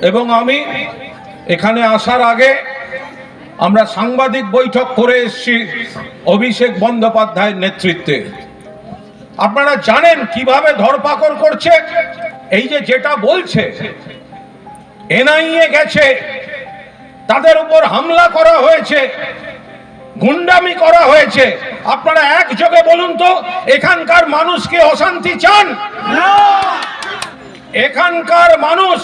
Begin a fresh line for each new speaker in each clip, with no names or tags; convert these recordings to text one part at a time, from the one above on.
এবং আমি এখানে আসার আগে আমরা সাংবাদিক বৈঠক করে এসেছি অভিষেক বন্দ্যোপাধ্যায়ের নেতৃত্বে। আপনারা জানেন কীভাবে ধরপাকড় করছে? এই যে যেটা বলছে, এনআইএ গেছে, তাদের উপর হামলা করা হয়েছে, গুন্ডামি করা হয়েছে। আপনারা একযোগে বলুন তো, এখানকার মানুষকে অশান্তি চান? এখানকার মানুষ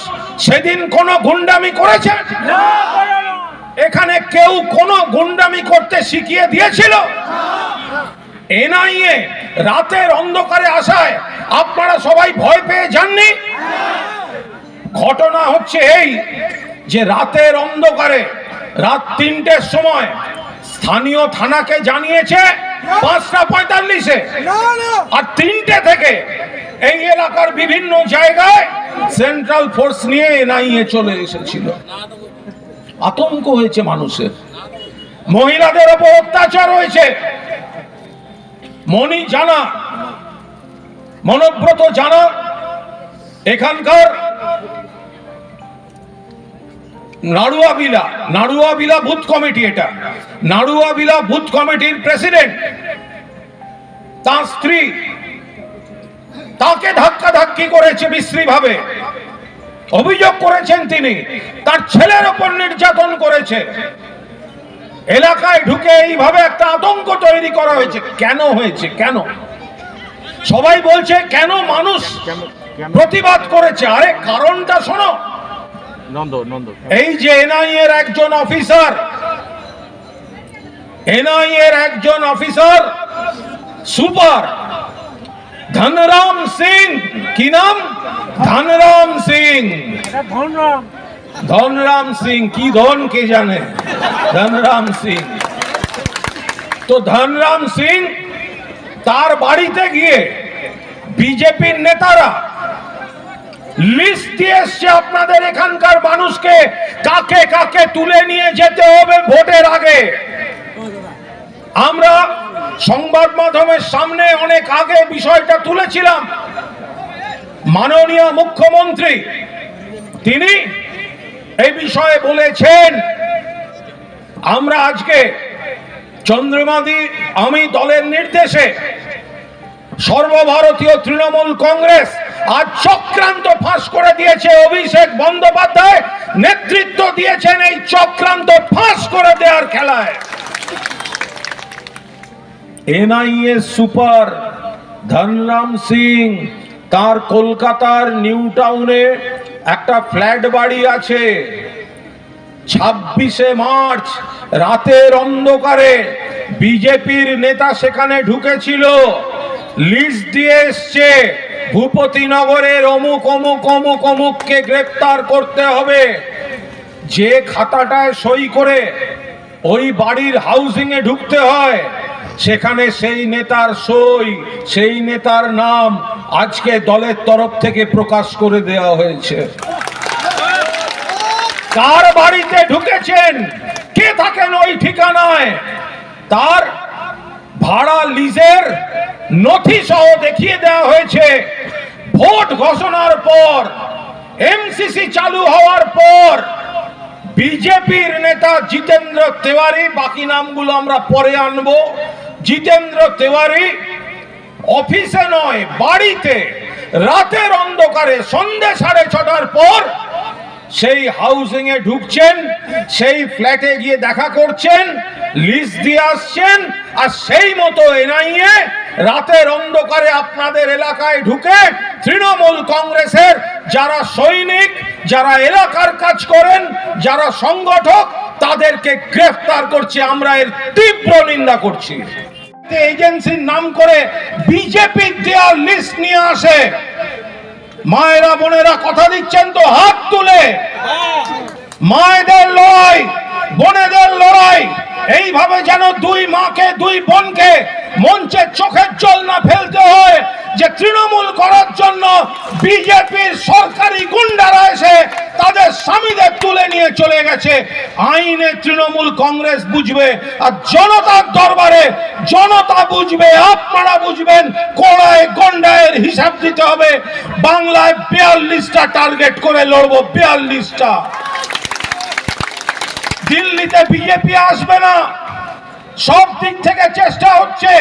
সেদিন কোনো গুন্ডামি করেছে? এখানে কেউ কোনো গুন্ডামি করতে শিখিয়ে দিয়েছিল? এনআইএ রাতের অন্ধকারে আসায় আপনারা সবাই ভয় পেয়ে যাননি? ঘটনা হচ্ছে এই যে রাতের অন্ধকারে রাত তিনটের সময় স্থানীয় থানাকে জানিয়েছে পাঁচটা পঁয়তাল্লিশে। আর তিনটে থেকে এই এলাকার বিভিন্ন জায়গায় সেন্ট্রাল ফোর্স নিয়ে এনআইএ চলে এসেছিল। আতঙ্ক হয়েছে মানুষের। মহিলাদের ওপর অত্যাচার হয়েছে। মনি জানা, মনোব্রত জানা, এখানকার নাড়ুয়াবিলা নাড়ুয়াবিলা বুথ কমিটি এটা। নাড়ুয়াবিলা বুথ কমিটির প্রেসিডেন্ট তার স্ত্রী তাকে ধাক্কা ধাক্কি করেছে বিশ্রী ভাবে অভিযোগ করেছেন তিনি তার ছেলের ওপর নির্যাতন করেছে। এলাকায় ঢুকে এইভাবে একটা আতঙ্ক তৈরি করা হয়েছে। কেন হয়েছে? কেন? সবাই বলছে কেন মানুষ প্রতিবাদ করেছে? আরে কারণটা শোনো। এই যে এনআই এর একজন অফিসার এনআই এর একজন অফিসার সুপার ধনরাম সিং কি নাম ধনরাম সিং ধনরাম সিং কি ধন কে জানে ধনরাম সিং তো ধনরাম সিং তার বাড়িতে গিয়ে বিজেপির নেতারা লিস্ট দিয়ে এসছে আপনাদের এখানকার মানুষকে কাকে কাকে তুলে নিয়ে যেতে হবে ভোটের আগে আমরা সংবাদ মাধ্যমের সামনে অনেক আগে বিষয়টা তুলেছিলাম। মাননীয় মুখ্যমন্ত্রী, তিনি এই বিষয়ে বলেছেন, আমরা আজকে চন্দ্রমাদি আমি দলের নির্দেশে সর্বভারতীয় তৃণমূল কংগ্রেস আজ চক্রান্ত ফাঁস করে দিয়েছে। অভিষেক বন্দ্যোপাধ্যায় নেতৃত্ব দিয়েছেন এই চক্রান্ত ফাঁস করে দেওয়ার খেলায়। এনআইএ সুপার ধনরাম সিং, তার কলকাতার নিউ টাউনে একটা ফ্ল্যাট বাড়ি আছে। ছাব্বিশে মার্চ, রাতের অন্ধকারে বিজেপির নেতা সেখানে ঢুকেছিল। লিস্ট দিয়ে এসছে ভূপতিনগরের অমুক অমুক অমুক অমুককে গ্রেপ্তার করতে হবে। যে খাতাটায় সই করে ওই বাড়ির হাউজিং এ ঢুকতে হয় সেখানে সেই নেতার সই, সেই নেতার নাম আজকে দলের তরফ থেকে প্রকাশ করে দেওয়া হয়েছে। কার বাড়িতে ঢুকেছেন? কে থাকেন ওই ঠিকানায়? তার ভাড়া লিজের নথি সহ দেখিয়ে দেওয়া হয়েছে। ভোট ঘোষণার পর, এমসিসি চালু হওয়ার পর, বিজেপির নেতা জিতেন্দ্র তেওয়ারি, বাকি নামগুলো আমরা পরে আনব। জিতেন্দ্র তেওয়ারি অফিসে নয়, বাড়িতে। রাতের অন্ধকারে সন্ধে সাড়ে ছটার পর সেই হাউজিং এ ঢুকছেন, সেই ফ্ল্যাটে গিয়ে দেখা করছেন, লিস্ট দিয়ে আসছেন, আর সেই মতো এনআইএ রাতের অন্ধকারে আপনাদের এলাকায় ঢুকে তৃণমূল কংগ্রেসের যারা সৈনিক, যারা এলাকার কাজ করেন, যারা সংগঠক, তাদেরকে গ্রেফতার করছে, আমরা এর তীব্র নিন্দা করছি। এজেন্সির নাম করে বিজেপি দেওয়ার লিস্ট নিয়ে আসে। মায়েরা, বোনেরা কথা দিচ্ছেন তো, হাত তুলে। মায়েদের লড়াই, বোনেদের লড়াই, এইভাবে যেন দুই মাকে, দুই বোনকে মঞ্চে চোখের জল না ফেলতে হয়, যে তৃণমূল করার জন্য বিজেপির সরকারি গুন্ডারা এসে তাদের স্বামীদের তুলে নিয়ে চলে গেছে। আইনে তৃণমূল কংগ্রেস বুঝবে আর জনতার দরবারে জনতা বুঝবে, আপনারা বুঝবেন, কোড়ায় গন্ডায়ের হিসাব দিতে হবে। বাংলায় বিয়াল্লিশটা টার্গেট করে লড়বো, বিয়াল্লিশটা। দিল্লিতে বিজেপি আসবে না। সব দিক থেকে চেষ্টা হচ্ছে।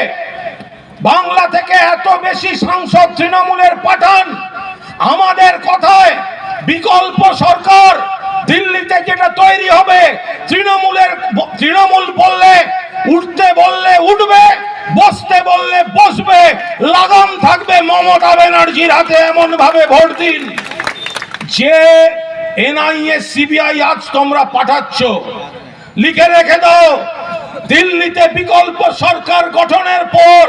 বাংলা থেকে এত বেশি সাংসদ তৃণমূলের পাঠান। আমাদের কথায় বিকল্প সরকার দিল্লিতে যেটা তৈরি হবে, তৃণমূলের তৃণমূল বললে উঠতে বললে উঠবে, বসতে বললে বসবে, লাগাম থাকবে মমতা ব্যানার্জির হাতে এমন ভাবে ভোট দিন। যে এনআইএ, সিবিআই আজ তোমরা পাঠাচ্ছ, লিখে রেখে দাও, দিল্লিতে বিকল্প সরকার গঠনের পর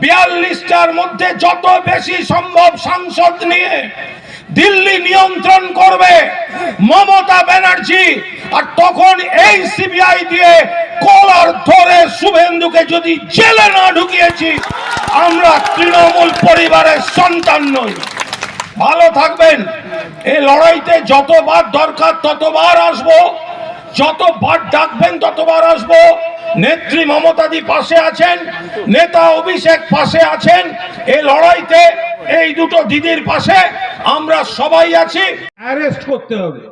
বিয়াল্লিশটার মধ্যে যত বেশি সম্ভব সাংসদ নিয়ে দিল্লি নিয়ন্ত্রণ করবে মমতা ব্যানার্জি। আর তখন এই সিবিআই দিয়ে কলার ধরে শুভেন্দুকে যদি জেলে না ঢুকিয়েছি, আমরা তৃণমূল পরিবারের সন্তান নই। ভালো থাকবেন। এই লড়াইতে যতবার দরকার ততবার আসব। যতবার ডাকবেন ততবার আসব। নেত্রী মমতাদি পাশে আছেন, নেতা অভিষেক পাশে আছেন। এই লড়াইতে এই দুটো দিদির পাশে আমরা সবাই আছি। অ্যারেস্ট করতে হবে।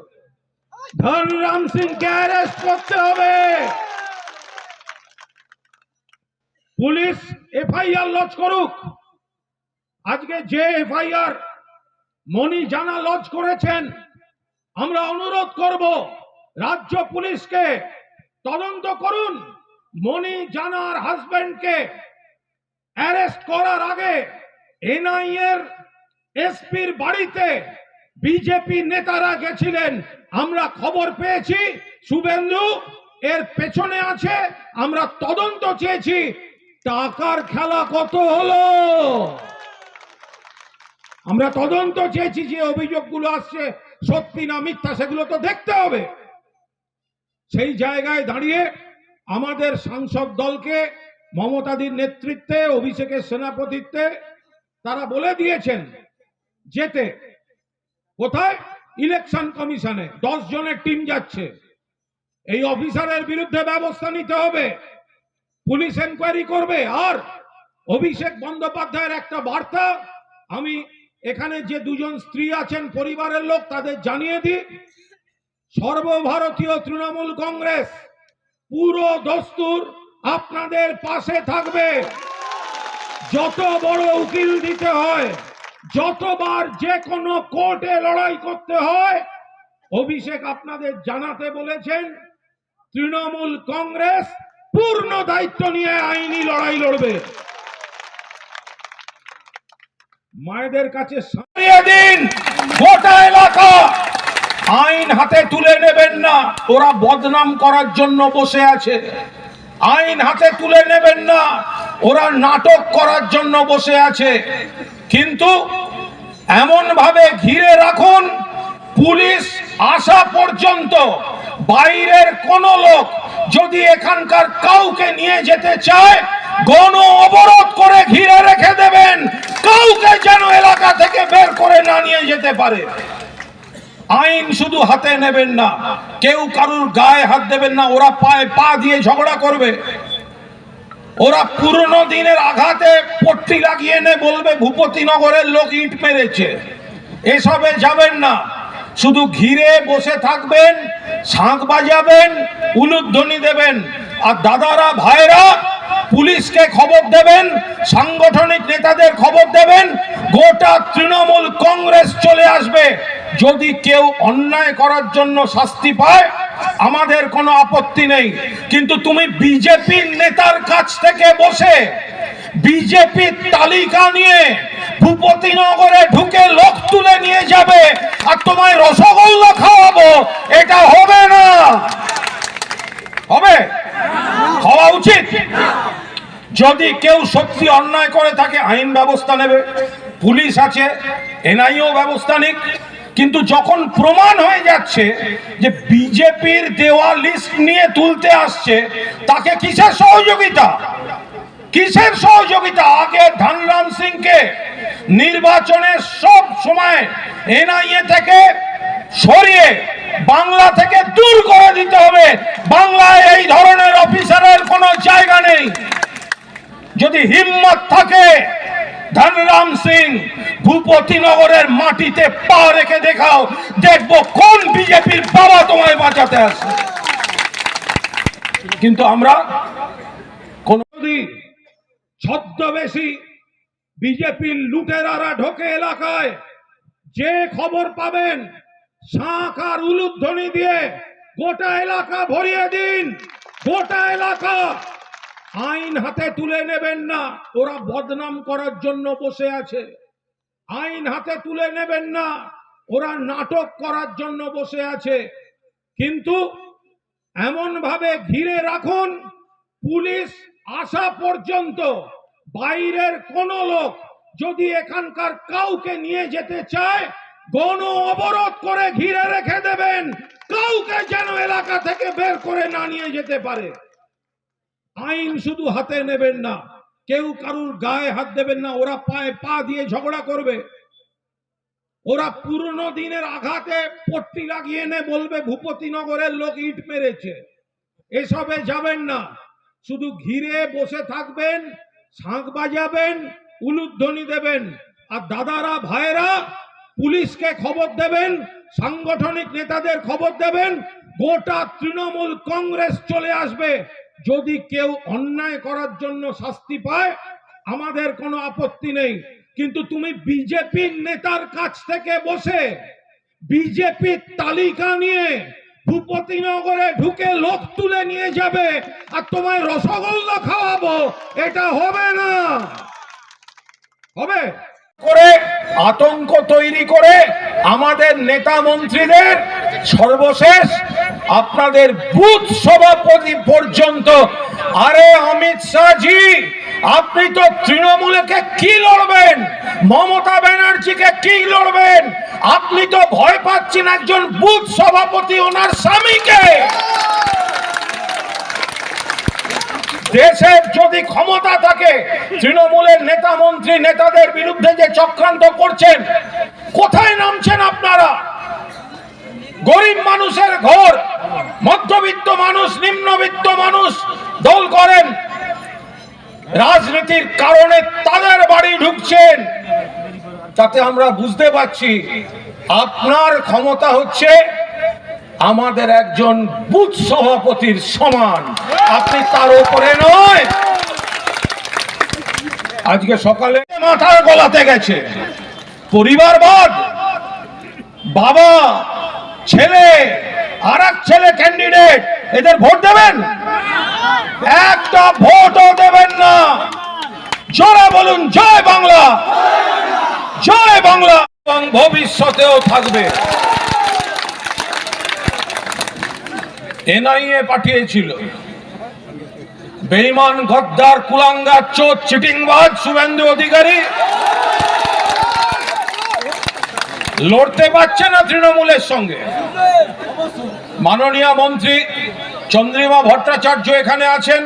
ধনরাম সিংকে অ্যারেস্ট করতে হবে। পুলিশ এফআইআর লজ করুক। আজকে যে এফআইআর মনি জানা লজ করেছেন, আমরা অনুরোধ করব, রাজ্য পুলিশকে তদন্ত করুন। মনি জানার হাজবেন্ডকে অ্যারেস্ট করার আগে এনআইএর এসপির বাড়িতে বিজেপি নেতারা গেছিলেন। আমরা খবর পেয়েছি, শুভেন্দু, এর পেছনে আছে, আমরা তদন্ত চেয়েছি। টাকার খেলা কত হলো? আমরা তদন্ত চেয়েছি যে অভিযোগগুলো আসছে, সত্যি না মিথ্যা, সেগুলো তো দেখতে হবে। সেই জায়গায় দাঁড়িয়ে আমাদের সাংসদ দলকে, মমতাদির নেতৃত্বে, অভিষেকের সেনাপতিত্বে তারা বলে দিয়েছেন যেতে। কোথায়? ইলেকশন কমিশনে। দশ জনের টিম যাচ্ছে। এই অফিসারের বিরুদ্ধে ব্যবস্থা নিতে হবে। পুলিশ এনকোয়ারি করবে। আর অভিষেক বন্দ্যোপাধ্যায়ের একটা বার্তা, আমি এখানে যে দুজন স্ত্রী আছেন, পরিবারের লোক, তাদের জানিয়ে দিই। সর্বভারতীয় তৃণমূল কংগ্রেস পুরো দস্তুর আপনাদের পাশে থাকবে। যত বড় উকিল দিতে হয়, যতবার যে কোনো কোর্টে লড়াই করতে হয়, অভিষেক আপনাদের জানাতে বলেছেন, তৃণমূল কংগ্রেস পূর্ণ দায়িত্ব নিয়ে আইনি লড়াই লড়বে। মায়েদের কাছে দিন, গোটা এলাকা। আইন হাতে তুলে নেবেন না, ওরা বদনাম করার জন্য বসে আছে। আইন হাতে তুলে নেবেন না ওরা নাটক করার জন্য বসে আছে। কিন্তু এমন ভাবে ঘিরে রাখুন, পুলিশ আসা পর্যন্ত বাইরের কোন লোক যদি এখানকার কাউকে নিয়ে যেতে চায়, গণ অবরোধ করে ঘিরে রেখে দেবেন। কাউকে যেন এলাকা থেকে বের করে না নিয়ে যেতে পারে। আইন শুধু হাতে নেবেন না, কেউ কারুর গায়ে হাত দেবেন না, ওরা পায়ে পা দিয়ে ঝগড়া করবে। ওরা পুরনো দিনের আঘাতে পট্টি লাগিয়ে এনে বলবে ভূপতিনগরের লোক ইট মেরেছে। এসবে যাবেন না। শুধু ঘিরে বসে থাকবেন, শাঁখ বাজাবেন, উলুধ্বনি দেবেন। আর দাদারা, ভাইরা, পুলিশকে খবর দেবেন, সাংগঠনিক নেতাদের খবর দেবেন, গোটা তৃণমূল কংগ্রেস চলে আসবে। যদি কেউ অন্যায় করার জন্য শাস্তি পায় আমাদের কোনো আপত্তি নেই। কিন্তু তুমি বিজেপির নেতার কাছ থেকে বসে বিজেপির তালিকা নিয়ে ভূপতিনগরে ঢুকে লোক তুলে নিয়ে যাবে আর তোমায় রসগোল্লা খাওয়াবো, এটা হবে না। হবে? হওয়া উচিত? যদি কেউ সত্যি অন্যায় করে থাকে, আইন ব্যবস্থা নেবে, পুলিশ আছে, এনআইও ব্যবস্থা নিক। কিন্তু যখন প্রমাণ হয়ে যাচ্ছে যে বিজেপির দেওয়া লিস্ট নিয়ে তুলতে আসছে, তাকে কিসের সহযোগিতা? কিসের সহযোগিতা? আগে ধনরাম সিংকে নির্বাচনে সব সময় এনআইএ থেকে সরিয়ে বাংলা থেকে দূর করে দিতে হবে। বাংলায় এই ধরনের অফিসারের কোনো জায়গা নেই। যদি হিম্মত থাকে ধনরাম সিং ভূপতিনগরের মাটিতে পা রেখে দেখাও, দেখব কোন বিজেপির বাবা তোমায় বাঁচাতে আসে। কিন্তু আমরা কোনদিন ছদ্মবেশী বিজেপির লুটেরারা ঢোকে এলাকায়, যে খবর পাবেন, শাঁখ আর উলুধ্বনি দিয়ে গোটা এলাকা ভরিয়ে দিন, গোটা এলাকা আইন হাতে তুলে নেবেন না, ওরা বদনাম করার জন্য বসে আছে। আইন হাতে তুলে নেবেন না, ওরা নাটক করার জন্য বসে আছে। কিন্তু এমন ভাবে ঘিরে রাখুন, পুলিশ আসা পর্যন্ত বাইরের কোন লোক যদি এখানকার কাউকে নিয়ে যেতে চায়, গণ অবরোধ করে ঘিরে রেখে দেবেন। কাউকে যেন এলাকা থেকে বের করে না নিয়ে যেতে পারে। আইন শুধু হাতে নেবেন না, কেউ কারুর গায়ে হাত দেবেন না, ওরা পায়ে পা দিয়ে ঝগড়া করবে। ওরা পুরনো দিনের আঘাতে পট্টি লাগিয়ে এনে বলবে ভূপতিনগরের লোক ইট মেরেছে। এসবে যাবেন না। শুধু ঘিরে বসে থাকবেন, শাঁখ বাজাবেন, উলুধ্বনি দেবেন। আর দাদারা, ভাইয়েরা, পুলিশকে খবর দেবেন, সাংগঠনিক নেতাদের খবর দেবেন, গোটা তৃণমূল কংগ্রেস চলে আসবে। যদি কেউ অন্যায় করার জন্য শাস্তি পায়, আমাদের কোনো আপত্তি নেই। কিন্তু তুমি বিজেপির নেতার কাছ থেকে বসে বিজেপির তালিকা নিয়ে ভূপতিনগরে ঢুকে লোক তুলে নিয়ে যাবে আর তোমায় রসগোল্লা খাওয়াবো। এটা হবে না। হবে? করে, আতঙ্ক তৈরি করে আমাদের নেতা মন্ত্রীদের সর্বশেষ আপনাদের বুথ সভাপতি পর্যন্ত। আরে অমিত শাহজি, আপনি তো তৃণমূলকে কি লড়বেন? মমতা ব্যানার্জিকে কি লড়বেন? আপনি তো ভয় পাচ্ছেন একজন বুথ সভাপতি ওনার স্বামীকে। দেশের যদি ক্ষমতা থাকে, তৃণমূলের নেতা মন্ত্রী নেতাদের বিরুদ্ধে যে চক্রান্ত করছেন, কোথায় নামছেন আপনারা? গরিব মানুষের ঘর, মধ্যবিত্ত মানুষ, নিম্নবিত্ত মানুষ দল করেন। রাজনীতির কারণে তাদের বাড়ি ঢুকছেন। তাতে আমরা বুঝতে পারছি, আপনার ক্ষমতা হচ্ছে আমাদের একজন বুথ সভাপতির সমান। আপনি তার উপরে নয়। আজকে সকালে মাথার গলাতে গেছে। পরিবারবাদ বাবা, ছেলে আর এক ছেলে ক্যান্ডিডেট এদের ভোট দেবেন? একটা ভোটও দেবেন না। জোরে বলুন, জয় বাংলা। জয় বাংলা। এবং ভবিষ্যতেও থাকবে। এনআইএ পাঠিয়েছিল। বেইমান গদ্দার কুলাঙ্গার চোর, চিটিংবাজ, শুভেন্দু অধিকারী। লড়তে পারছে না তৃণমূলের সঙ্গে। মাননীয় মন্ত্রী চন্দ্রিমা ভট্টাচার্য এখানে আছেন।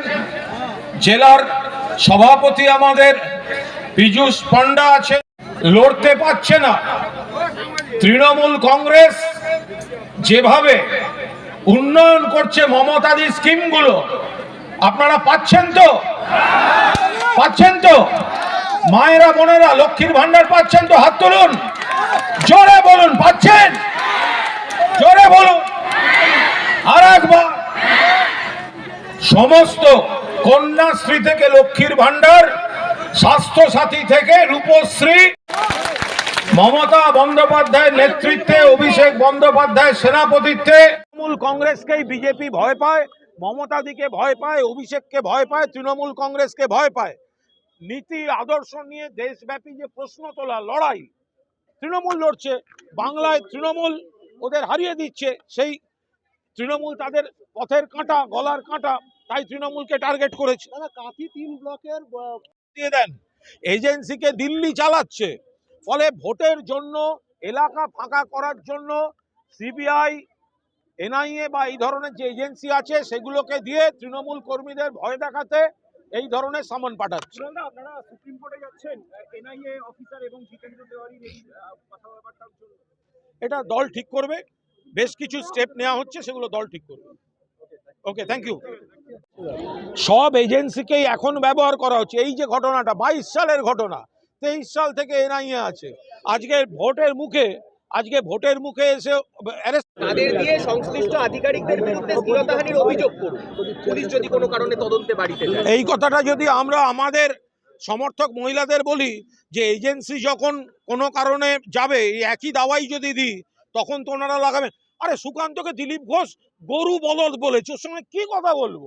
জেলার সভাপতি আমাদের পীযূষ পান্ডা আছেন। লড়তে পারছে না। তৃণমূল কংগ্রেস যেভাবে উন্নয়ন করছে মমতাদি স্কিমগুলো। আপনারা পাচ্ছেন তো? পাচ্ছেন তো? মায়েরা, বোনেরা, লক্ষ্মীর ভান্ডার পাচ্ছেন তো? হাত তুলুন। জোরে বলুন, পাচ্ছেন? জোরে বলুন। আর একবার। সমস্ত কন্যাশ্রী থেকে লক্ষ্মীর ভান্ডার স্বাস্থ্য সাথী থেকে রূপশ্রী, মমতা বন্দ্যোপাধ্যায়ের নেতৃত্বে, অভিষেক বন্দ্যোপাধ্যায়ের সেনাপতিত্বে
তৃণমূল কংগ্রেসকেই বিজেপি ভয় পায় মমতা দিকে ভয় পায় অভিষেককে ভয় পায় তৃণমূল কংগ্রেসকে ভয় পায়। নীতি আদর্শ নিয়ে দেশব্যাপী যে প্রশ্ন তোলা লড়াই তৃণমূল লড়ছে বাংলায় তৃণমূল ওদের হারিয়ে দিচ্ছে সেই তৃণমূল তাদের পথের কাঁটা গলার কাঁটা তাই তৃণমূলকে টার্গেট করেছে।
কাঁথি তিন ব্লকের
দিয়ে দেন এজেন্সিকে দিল্লি চালাচ্ছে ফলে ভোটের জন্য এলাকা ফাঁকা করার জন্য সিবিআই এনআইএ বা এই ধরনের যে এজেন্সি আছে সেগুলোকে দিয়ে তৃণমূল কর্মীদের ভয় দেখাতে
এই ধরনের সামন পাঠাচ্ছে।
আপনারা সুপ্রিম কোর্টে যাচ্ছেন এনআইএ অফিসার এবং জিতেন্দ্র তেওয়ারির এই
এটা দল ঠিক করবে বেশ কিছু স্টেপ নেওয়া হচ্ছে সেগুলো দল ঠিক করবে। ওকে থ্যাংক ইউ সব এজেন্সিকেই এখন ব্যবহার করা হচ্ছে। এই যে ঘটনাটা বাইশ সালের ঘটনা তেইশ সাল থেকে এনআইএ আছে। আজকে ভোটের মুখে আজকে ভোটের মুখে এসে
তাদের দিয়ে সংশ্লিষ্ট আধিকারিকদের বিরুদ্ধে স্থিরতাহানির অভিযোগ করুন। পুলিশ যদি কোনো কারণে তদন্তে বাড়িতে যায়।
এই কথাটা যদি আমরা আমাদের সমর্থক মহিলাদের বলি যে এজেন্সি যখন কোনো কারণে যাবে এই একই দাওয়াই যদি দিই তখন তো ওনারা লাগাবেন। আরে সুকান্তকে দিলীপ ঘোষ গরু বলদ বলেছে ওর সঙ্গে কি কথা বলব?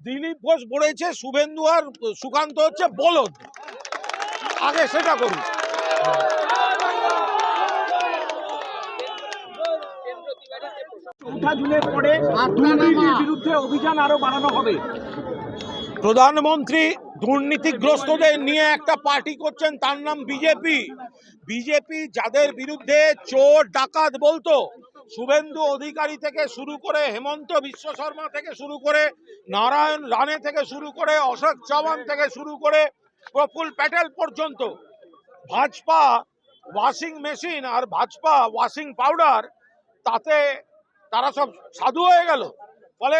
দিলীপ ঘোষ বলেছে শুভেন্দু আর সুকান্ত হচ্ছে বলদ। আগে সেটা করুন। প্রধানমন্ত্রী দুর্নীতিগ্রস্তদের নিয়ে একটা পার্টি করছেন, তার নাম বিজেপি। বিজেপি যাদের বিরুদ্ধে চোর, ডাকাত বলতো, শুভেন্দু অধিকারী থেকে শুরু করে হেমন্ত বিশ্ব শর্মা থেকে শুরু করে নারায়ণ রানে থেকে শুরু করে অশোক চৌহান থেকে শুরু করে প্রফুল প্যাটেল পর্যন্ত, ভাজপা ওয়াশিং মেশিন আর ভাজপা ওয়াশিং পাউডার, তাতে তারা সব সাধু হয়ে গেল। ফলে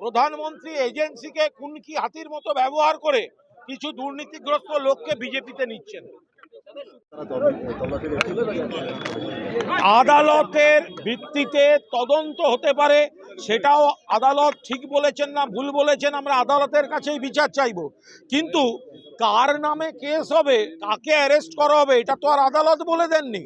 প্রধানমন্ত্রী এজেন্সিকে কুনকি হাতির মতো ব্যবহার করে কিছু দুর্নীতিগ্রস্ত লোককে বিজেপিতে নিচ্ছেন। আদালতের ভিত্তিতে তদন্ত হতে পারে, সেটাও আদালত ঠিক বলেছেন না ভুল বলেছেন, আমরা আদালতের কাছেই বিচার চাইব। কিন্তু কার নামে কেস হবে, কাকে অ্যারেস্ট করা হবে, এটা তো আর আদালত বলে দেননি।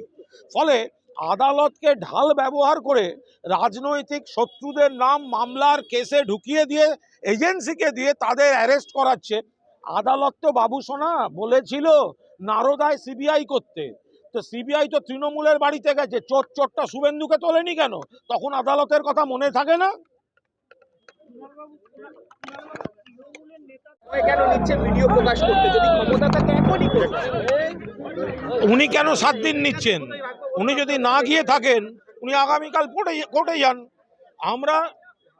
ফলে আদালতকে ঢাল ব্যবহার করে রাজনৈতিক শত্রুদের নাম মামলার কেসে ঢুকিয়ে দিয়ে, এজেন্সিকে দিয়ে তাদের অ্যারেস্ট করাচ্ছে। আদালত তো বাবু সোনা বলেছিল, নারদায় সিবিআই করতে। তো সিবিআই তো তৃণমূলের বাড়িতে গেছে চোর চোরটা শুভেন্দুকে তোলেনি কেন? তখন আদালতের কথা মনে থাকে না? উনি কেন সাত দিন নিচ্ছেন? উনি যদি না গিয়ে থাকেন, উনি আগামীকাল কোর্টে কোর্টে যান। আমরা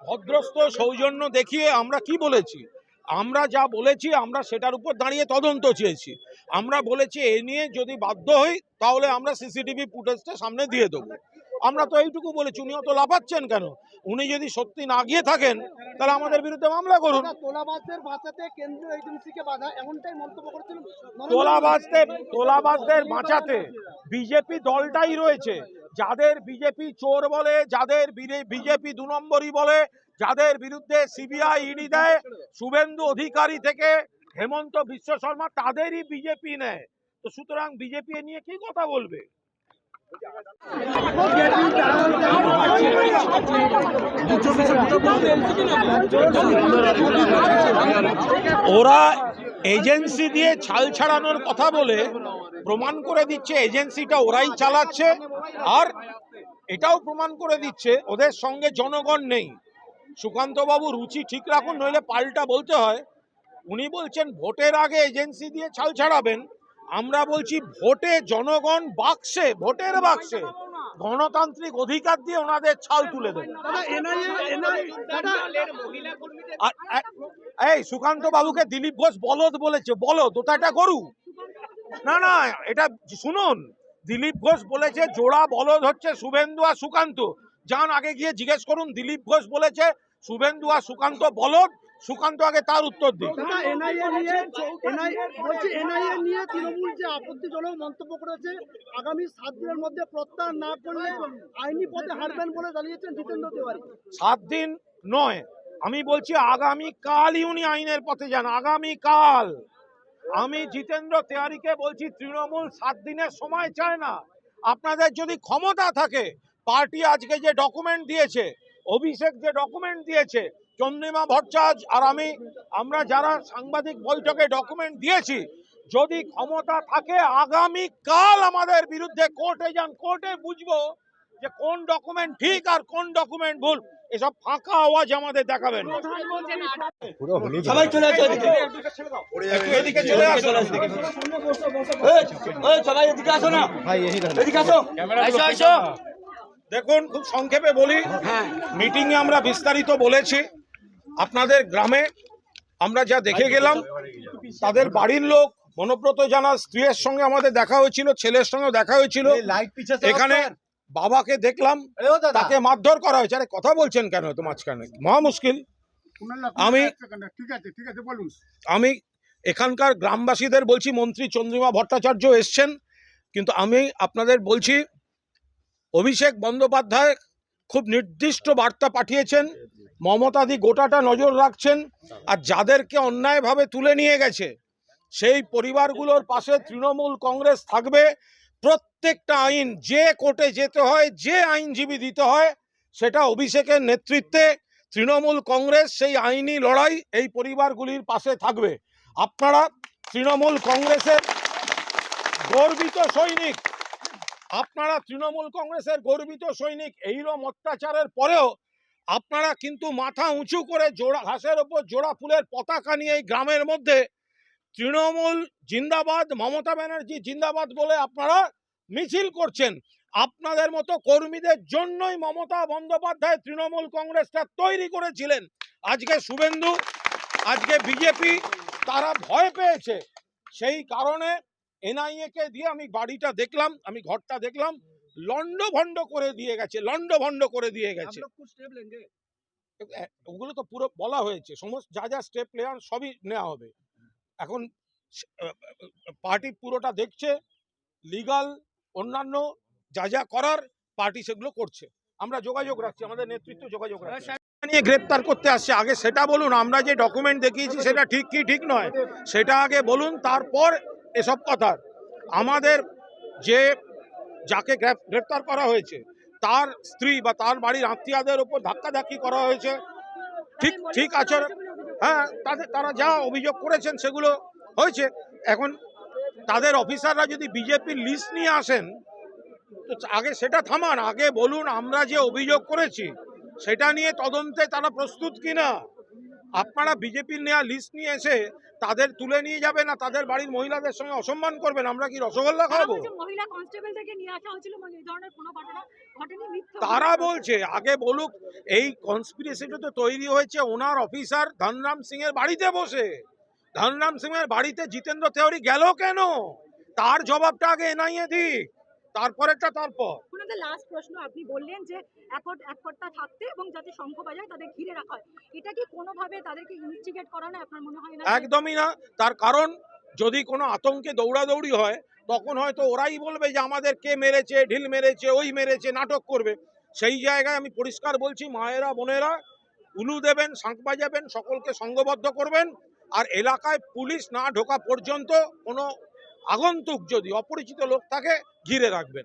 ভদ্রস্থ সৌজন্য দেখিয়ে আমরা কি বলেছি? আমরা যা বলেছি, আমরা সেটার উপর দাঁড়িয়ে তদন্ত চেয়েছি। আমরা বলেছি, এ নিয়ে যদি বাধ্য হই, তাহলে আমরা সিসিটিভি ফুটেজটা সামনে দিয়ে দেবো। আমরা তো এইটুকু বলেছি উনি অত লাফাচ্ছেন কেন? উনি যদি সত্যি না গিয়ে থাকেন তাহলে আমাদের বিরুদ্ধে মামলা করুন।
তোলাবাজদের বাঁচাতে
তোলাবাজদের বিজেপি দলটাই রয়েছে। যাদের বিজেপি চোর বলে যাদের বিজেপি দু নম্বরই বলে যাদের বিরুদ্ধে সিবিআই ইডি দেয় শুভেন্দু অধিকারী থেকে হেমন্ত বিশ্ব শর্মা তাদেরই বিজেপি নেয়। তো সুতরাং বিজেপি নিয়ে কি কথা বলবে? ওরা এজেন্সি দিয়ে ছাল ছাড়ানোর কথা বলে প্রমাণ করে দিচ্ছে, এজেন্সিটা ওরাই চালাচ্ছে আর এটাও প্রমাণ করে দিচ্ছে, ওদের সঙ্গে জনগণ নেই। সুকান্তবাবু রুচি ঠিক রাখুন, নইলে পাল্টা বলতে হয়। উনি বলছেন, ভোটের আগে এজেন্সি দিয়ে ছাল ছাড়াবেন। আমরা বলছি, ভোটে জনগণ বাক্সে, ভোটের বাক্সে। গণতান্ত্রিক অধিকার দিয়ে ওনাদের ছাল তুলে দেবে। এই সুকান্ত বাবুকে দিলীপ ঘোষ বলদ বলেছে বলদ ওটা একটা গরু। না না এটা শুনুন দিলীপ ঘোষ বলেছে জোড়া বলদ হচ্ছে শুভেন্দু আর সুকান্ত। যান আগে গিয়ে জিজ্ঞেস করুন দিলীপ ঘোষ বলেছে শুভেন্দু আর সুকান্ত বলদ সুকান্ত আগে তার উত্তর
এনআইএ নিয়ে তৃণমূল যে আপত্তিজনক মন্তব্য করেছে আগামী সাত দিনের মধ্যে প্রত্যাহার না করলে আইনি পথে হারবেন বলে জানিয়েছেন জিতেন্দ্র তেওয়ারি।
সাত দিন নয় আমি বলছি আগামী আইনের পথে যান আগামী কাল আমি জিতেন্দ্র তেওয়ারিকে বলছি তৃণমূল সাত দিনের সময় চায় না। আপনাদের যদি ক্ষমতা থাকে পার্টি আজকে যে ডকুমেন্ট দিয়েছে অভিষেক যে ডকুমেন্ট দিয়েছে চন্দ্রিমা ভট্টাচার্য আর আমি আমরা যারা সাংবাদিক বৈঠকে ডকুমেন্ট দিয়েছি যদি ক্ষমতা থাকে আগামী কাল আমাদের বিরুদ্ধে কোর্টে যান। কোর্টে বুঝব যে কোন ডকুমেন্ট ঠিক আর কোন ডকুমেন্ট ভুল। এসব ফাঁকা আওয়াজ আমাদের দেখাবেন।
সবাই চলে এদিকে।
চলে আসুন
এই, এই, সবাই এদিকে আসো না। এদিকে আসো। আসো। আসো
দেখুন খুব সংক্ষেপে বলি মিটিংয়ে আমরা বিস্তারিত বলেছি। আপনাদের গ্রামে আমরা যা দেখে গেলাম তাদের বাড়ির লোক মনোব্রত জানা স্ত্রীর সঙ্গে আমাদের দেখা হয়েছিল ছেলের সঙ্গে দেখা হয়েছিল। এখানে বাবাকে দেখলাম তাকে মারধর করা হয়েছে। আরে কথা বলছেন কেন তো মাঝখানে? মহা মুশকিল। আমি
ঠিক আছে ঠিক আছে বলুন।
আমি এখানকার গ্রামবাসীদের বলছি মন্ত্রী চন্দ্রিমা ভট্টাচার্য এসছেন কিন্তু আমি আপনাদের বলছি অভিষেক বন্দ্যোপাধ্যায় খুব নির্দিষ্ট বার্তা পাঠিয়েছেন। মমতাদি গোটাটা নজর রাখছেন আর যাদেরকে অন্যায়ভাবে তুলে নিয়ে গেছে, সেই পরিবারগুলোর পাশে তৃণমূল কংগ্রেস থাকবে। প্রত্যেকটা আইন যে কোর্টে যেতে হয়, যে আইনজীবী দিতে হয়, সেটা অভিষেকের নেতৃত্বে তৃণমূল কংগ্রেস সেই আইনি লড়াই এই পরিবারগুলির পাশে থাকবে। আপনারা তৃণমূল কংগ্রেসের গর্বিত সৈনিক আপনারা তৃণমূল কংগ্রেসের গর্বিত সৈনিক এইরকম অত্যাচারের পরেও আপনারা কিন্তু মাথা উঁচু করে জোড়া, ঘাসের ওপর জোড়া ফুলের পতাকা নিয়ে এই গ্রামের মধ্যে তৃণমূল জিন্দাবাদ, মমতা ব্যানার্জি জিন্দাবাদ বলে আপনারা মিছিল করছেন। আপনাদের মতো কর্মীদের জন্যই মমতা বন্দ্যোপাধ্যায় তৃণমূল কংগ্রেসটা তৈরি করেছিলেন। আজকে শুভেন্দু, আজকে বিজেপি তারা ভয় পেয়েছে। সেই কারণে এনআইএ কে দিয়ে আমি বাড়িটা দেখলাম আমি ঘরটা দেখলাম লন্ড ভন্ড করে দিয়ে গেছে লন্ড ভন্ড করে দিয়ে গেছে। ওগুলো তো পুরো বলা হয়েছে সমস্ত যা যা স্টেপ নেওয়ার সবই নেওয়া হবে। এখন পার্টি পুরোটা দেখছে লিগাল অন্যান্য যা যা করার পার্টি সেগুলো করছে। আমরা যোগাযোগ রাখছি আমাদের নেতৃত্ব যোগাযোগ রাখছে। নিয়ে গ্রেপ্তার করতে আসছে আগে সেটা বলুন আমরা যে ডকুমেন্ট দেখিয়েছি সেটা ঠিক কি ঠিক নয় সেটা আগে বলুন তারপর এসব কথা। আমাদের যে, যাকে গ্রেপ- গ্রেপ্তার করা হয়েছে, তার স্ত্রী বা তার বাড়ির আত্মীয়দের উপর ধাক্কাধাক্কি করা হয়েছে। ঠিক ঠিক আচরণ হ্যাঁ তাদের তারা যা অভিযোগ করেছেন সেগুলো হয়েছে। এখন তাদের অফিসাররা যদি বিজেপির লিস্ট নিয়ে আসেন, তো আগে সেটা থামান, আগে বলুন আমরা যে অভিযোগ করেছি, সেটা নিয়ে তদন্তে তারা প্রস্তুত কিনা? আপনারা বিজেপির নেওয়া লিস্ট নিয়ে এসে তাদের তুলে নিয়ে যাবে না তাদের বাড়ির মহিলাদের সঙ্গে অসম্মান করবেন আমরা কি রসগোল্লা খাব?
মহিলা কনস্টেবল থেকে নিয়ে আসা হয়েছিল এবং এই ধরনের কোনো ঘটনা
তারা বলছে আগে বলুক এই কনস্পিরেসিটা তো তৈরি হয়েছে ওনার অফিসার ধনরাম সিং এর বাড়িতে বসে। ধনরাম সিং এর বাড়িতে জিতেন্দ্র তেওয়ারি গেল কেন? তার জবাবটা আগে এনআইএ দিক তারপরেরটা তারপর।
ওনাদের লাস্ট প্রশ্ন আপনি বললেন যে একট থাকতে এবং যাতে শঙ্খ বাজায় তাদের ঘিরে রাখা হয়। এটা কি কোনোভাবে তাদেরকে ইনভেস্টিগেট করা না আপনার মনে হয় না?
একদমই না। তার কারণ যদি কোনো আতঙ্কে দৌড়াদৌড়ি হয়, তখন হয়তো ওরাই বলবে যে আমাদের কে মেরেছে, ঢিল মেরেছে, ওই মেরেছে, নাটক করবে। সেই জায়গায় আমি পরিষ্কার বলছি, মায়েরা, বোনেরা, উলু দেবেন, শাঁখ বাজাবেন, সকলকে সংঘবদ্ধ করবেন। আর এলাকায় পুলিশ না ঢোকা পর্যন্ত কোনো আগন্তুক যদি অপরিচিত লোক থাকে, ঘিরে রাখবেন।